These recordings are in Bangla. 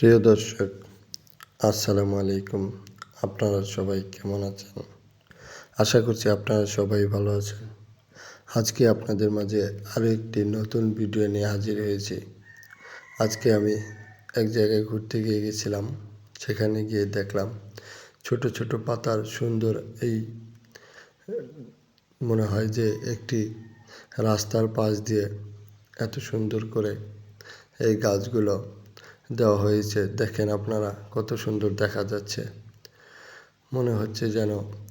প্রিয় দর্শক, আসসালামু আলাইকুম। আপনারা সবাই কেমন আছেন? আশা করছি আপনারা সবাই ভালো আছেন। আজকে আপনাদের মাঝে আরও একটি নতুন ভিডিও নিয়ে হাজির হয়েছি। আজকে আমি এক জায়গায় ঘুরতে গিয়ে গেছিলাম। সেখানে গিয়ে দেখলাম ছোট ছোট পাতার সুন্দর এই, মনে হয় যে একটি রাস্তার পাশ দিয়ে এত সুন্দর করে এই গাছগুলো দেওয়া হয়েছে। দেখেন আপনারা কত সুন্দর দেখা যাচ্ছে। মনে হচ্ছে যেন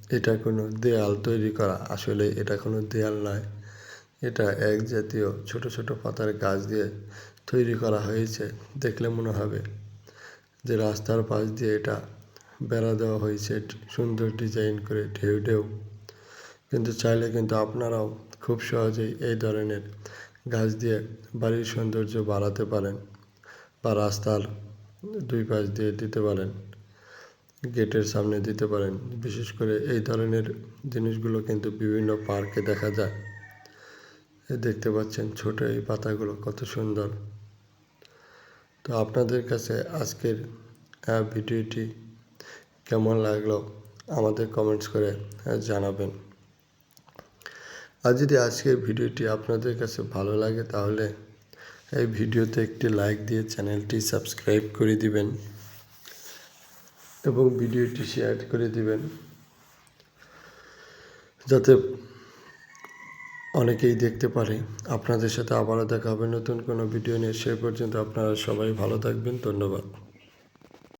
এটা কোনো দেয়াল তৈরি করা। আসলে এটা কোনো দেয়াল নয়। এটা এক জাতীয় ছোট ছোট পাতার গাছ দিয়ে তৈরি করা হয়েছে। দেখলে মনে হবে যে রাস্তার পাশ দিয়ে এটা বেড়া দেওয়া হয়েছে। সুন্দর ডিজাইন করে ঢেউ ঢেউ। কিন্তু চাইলে কিন্তু আপনারাও খুব সহজেই এই ধরনের গাছ দিয়ে বাড়ির সৌন্দর্য বাড়াতে পারেন। বা রাস্তার দুই পাশ দিয়ে দিতে পারেন, গেটের সামনে দিতে পারেন। বিশেষ করে এই ধরনের জিনিসগুলো কিন্তু বিভিন্ন পার্কে দেখা যায়। দেখতে পাচ্ছেন ছোট এই পাতাগুলো কত সুন্দর। তো আপনাদের কাছে আজকের ভিডিওটি কেমন লাগল আমাদের কমেন্টস করে জানাবেন। আর যদি আজকের ভিডিওটি আপনাদের কাছে ভালো লাগে তাহলে এই ভিডিওতে একটি লাইক দিয়ে চ্যানেলটি সাবস্ক্রাইব করে দিবেন এবং ভিডিওটি শেয়ার করে দিবেন। যাতে অনেকেই দেখতে পারে। আপনাদের সাথে আবারও দেখা হবে নতুন কোনো ভিডিও নিয়ে। সে পর্যন্ত আপনারা সবাই ভালো থাকবেন। ধন্যবাদ।